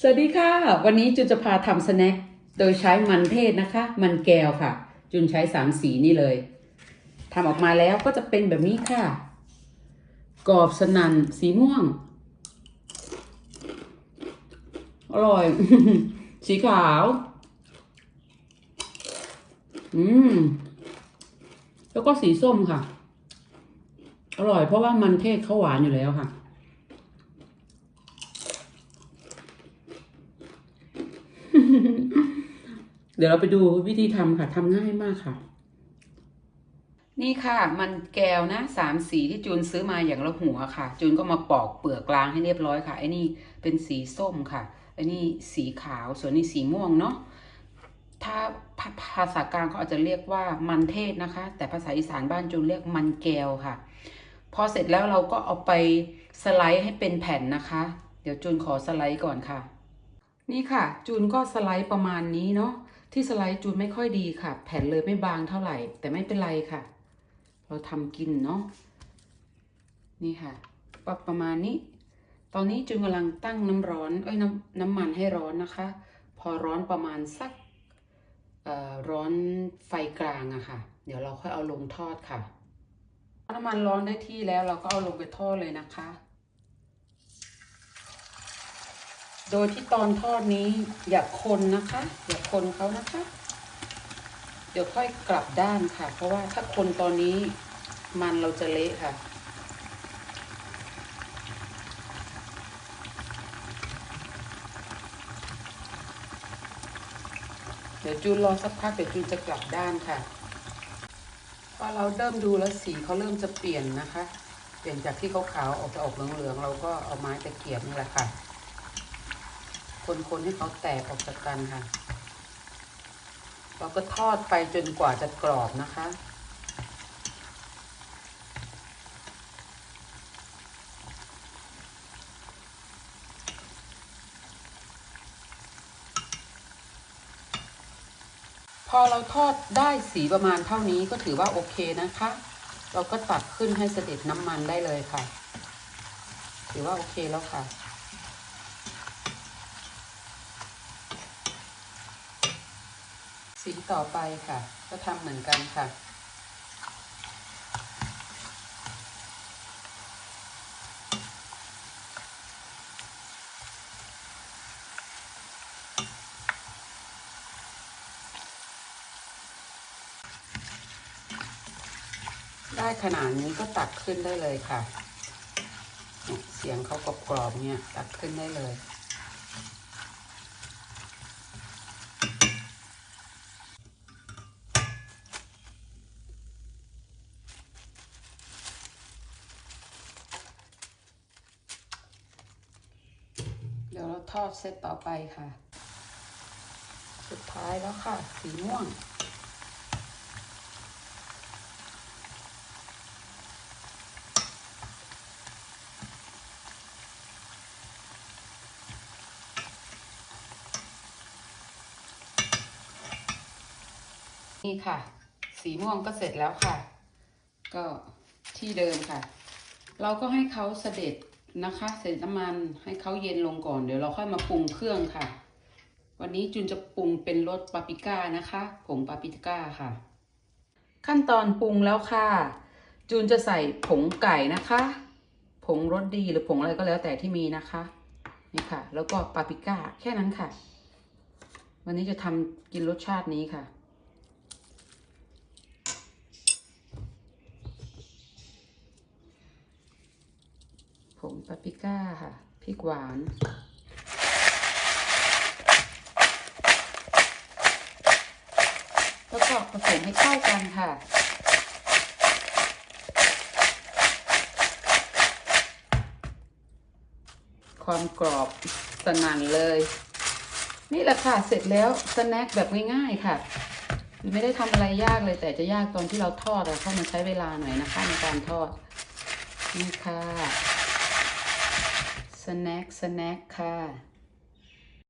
สวัสดีค่ะ วันนี้จุนจะพาทำสแน็คโดยใช้มันเทศนะคะ มันแก้วค่ะ จุนใช้สามสีนี่เลยทำออกมาแล้วก็จะเป็นแบบนี้ค่ะ กรอบสนันสีม่วง อร่อย สีขาว อืม แล้วก็สีส้มค่ะ อร่อยเพราะว่ามันเทศเขาหวานอยู่แล้วค่ะ เดี๋ยวเราไปดูวิธีทำค่ะทำง่ายมากค่ะ นี่ค่ะ มันแก้วนะสามสีที่จูนซื้อมาอย่างละหัวค่ะ จูนก็มาปอกเปลือกกลางให้เรียบร้อยค่ะไอ้นี่เป็นสีส้มค่ะไอ้นี่สีขาวส่วนนี้สีม่วงเนาะถ้าภาภาษากลางเขาอาจจะเรียกว่ามันเทศนะคะ แต่ภาษาอีสานบ้านจูนเรียกมันแก้วค่ะ พอเสร็จแล้วเราก็เอาไปสไลด์ให้เป็นแผ่นนะคะ เดี๋ยวจูนขอสไลด์ก่อนค่ะ นี่ค่ะ จูนก็สไลด์ประมาณนี้เนาะที่สไลด์จูนไม่ค่อยดีค่ะ แผ่นเลยไม่บางเท่าไหร่ แต่ไม่เป็นไรค่ะ เราทำกินเนาะนี่ค่ะปรับประมาณนี้ ตอนนี้จูนกำลังตั้งน้ำร้อนเอ้ยน้ำน้ำมันให้ร้อนนะคะ พอร้อนประมาณสักเอ่อร้อนไฟกลางอะค่ะ เดี๋ยวเราค่อยเอาลงทอดค่ะน้ำมันร้อนได้ที่แล้วเราก็เอาลงไปทอดเลยนะคะ โดยที่ตอนทอดนี้อย่าคนนะคะ อย่าคนเขานะคะ เดี๋ยวค่อยกลับด้านค่ะ เพราะว่าถ้าคนตอนนี้มันเราจะเละค่ะ เดี๋ยวจูนรอสักพักเดี๋ยวจูนจะกลับด้านค่ะพอเราเริ่มดูแล้วสีเขาเริ่มจะเปลี่ยนนะคะ เปลี่ยนจากที่ขาวๆออกจะออกเหลืองๆเราก็เอาไม้ตะเกียบนี่แหละค่ะ คนๆให้เขาแตกออกจากกันค่ะ เราก็ทอดไปจนกว่าจะกรอบนะคะ พอเราทอดได้สีประมาณเท่านี้ก็ถือว่าโอเคนะคะ เราก็ตักขึ้นให้เสด็จน้ำมันได้เลยค่ะ ถือว่าโอเคแล้วค่ะ สีต่อไปค่ะ ก็ทำเหมือนกันค่ะได้ขนาดนี้ก็ตักขึ้นได้เลยค่ะเนี่ยเสียงเขากรอบๆเนี่ย ตักขึ้นได้เลย เดี๋ยวเรา ทอดเซตต่อไปค่ะ สุดท้ายแล้วค่ะ สีม่วง นี่ค่ะ สีม่วงก็เสร็จแล้วค่ะ ก็ที่เดิมค่ะ เราก็ให้เขาเสด็จ นะคะเสร็จน้ำมันให้เขาเย็นลงก่อน เดี๋ยวเราค่อยมาปรุงเครื่องค่ะ วันนี้จุนจะปรุงเป็นรสปาปริก้านะคะผงปาปริก้าค่ะ ขั้นตอนปรุงแล้วค่ะ จูนจะใส่ผงไก่นะคะ ผงรสดีหรือผงอะไรก็แล้วแต่ที่มีนะคะนี่ค่ะ แล้วก็ปาปริก้าแค่นั้นค่ะ วันนี้จะทำกินรสชาตินี้ค่ะ งปาปริก้าค่ะพริกหวานแล้วก็ผสมให้เข้ากันค่ะความกรอบสนั่นเลย นี่แหละค่ะ เสร็จแล้วสแน็คแบบง่ายๆค่ะ ไม่ได้ทำอะไรยากเลย แต่จะยากตอนที่เราทอดเพราะมันใช้เวลาหน่อยนะคะในการทอด นี่ค่ะ สแน็คสแน็คค่ะ